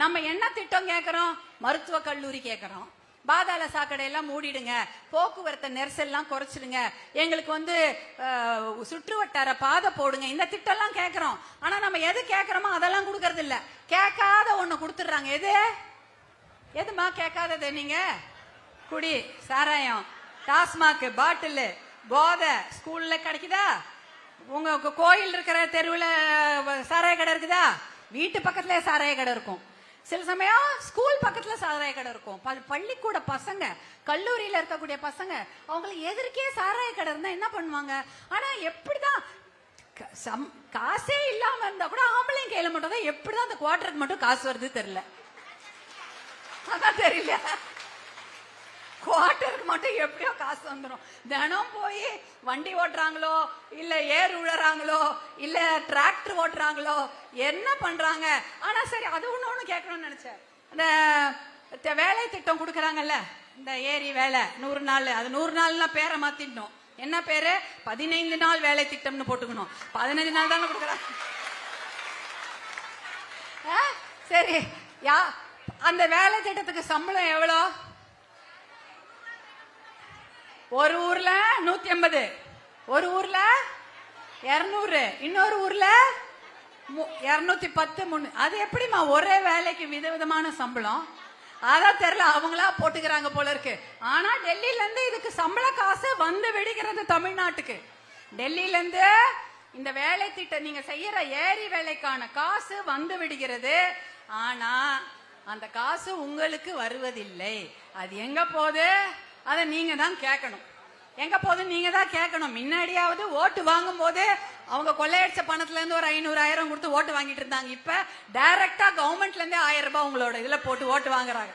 நம்ம என்ன திட்டம் கேட்கறோம் மருத்துவ கல்லூரி கேட்கறோம் பாதாள சாக்கடை எல்லாம் மூடிடுங்க. போக்குவரத்து நெரிசல்லாம் குறைச்சிடுங்க. எங்களுக்கு வந்து சுற்று வட்டார பாதை போடுங்க. இந்த திட்டம் எல்லாம் கேட்கறோம் ஆனா நம்ம எது கேட்கறோமோ அதெல்லாம் கொடுக்கறது இல்ல கேட்காத ஒண்ணு கொடுத்துடுறாங்க. எது? எதுமா கேட்காதது நீங்க? குடி சாராயம் டாஸ்மாக் பாட்டில் போதை ஸ்கூல்ல கிடைக்குதா? உங்க கோயில் இருக்கிற தெருவுல சாராய கடை இருக்குதா? வீட்டு பக்கத்துல சாராய கடை இருக்கும். சில சமயம் ஸ்கூல் பக்கத்துல சாராய கடை இருக்கும் பள்ளிக்கூட பசங்க கல்லூரியில இருக்கக்கூடிய பசங்க அவங்களுக்கு எதிர்க்கே சாராய கடை இருந்தா என்ன பண்ணுவாங்க? ஆனா எப்படிதான் க- சம்- காசே இல்லாம இருந்தா கூட ஆம்பளையும் கையில மட்டும் தான் எப்படிதான் அந்த குவார்டருக்கு மட்டும் காசு வருது தெரியல. அதான் தெரியல. குவார்ட்டருக்கு மட்டும் எப்படியோ காசு வந்துடும் தினம் போய் வண்டி ஓட்டுறாங்களோ இல்ல ஏர் உழறாங்களோ இல்ல டிராக்டர் ஓட்டுறாங்களோ என்ன பண்றாங்க? ஆனா சரி அது ஒண்ணு ஒண்ணு கேட்கணும்னு நினைச்சேன். இந்த வேலை திட்டம் கொடுக்குறாங்கல்ல இந்த ஏரி வேலை நூறு நாள் அது நூறு நாள்லாம் பேரை மாத்திடணும். என்ன பேரு? பதினைந்து நாள் வேலை திட்டம்னு போட்டுக்கணும். பதினஞ்சு நாள் தானே கொடுக்குறாங்க. ஆ? சரி யா அந்த வேலை திட்டத்துக்கு சம்பளம் எவ்வளோ? ஒரு ஊர்ல நூத்தி ஐம்பது. ஒரு ஊர்ல இருநூறு. இன்னொரு ஊர்ல இருநூத்தி பத்து முன்னு. அது எப்படிம்மா ஒரே வேலைக்கு விதவிதமான சம்பளம்? அதான் தெரியல அவங்களா போட்டுக்கிறாங்க போல இருக்கு. ஆனா டெல்லியில இருந்து இதுக்கு சம்பள காசு வந்து விடுகிறது தமிழ்நாட்டுக்கு. டெல்லியில இருந்து இந்த வேலை திட்டம் நீங்க செய்யற ஏரி வேலைக்கான காசு வந்து விடுகிறது. ஆனா அந்த காசு உங்களுக்கு வருவதில்லை. அது எங்க போகுது? அதை நீங்க தான் கேட்கணும். எங்க போகுது நீங்க தான் கேட்கணும். முன்னாடியாவது ஓட்டு வாங்கும் போது அவங்க கொள்ளையடிச்ச பணத்துல இருந்து ஒரு ஐநூறு ஆயிரம் கொடுத்து ஓட்டு வாங்கிட்டு இருந்தாங்க. இப்ப டைரக்டா கவர்மெண்ட்ல இருந்தே ஆயிரம் ரூபாய் உங்களோட இதுல போட்டு ஓட்டு வாங்குறாங்க.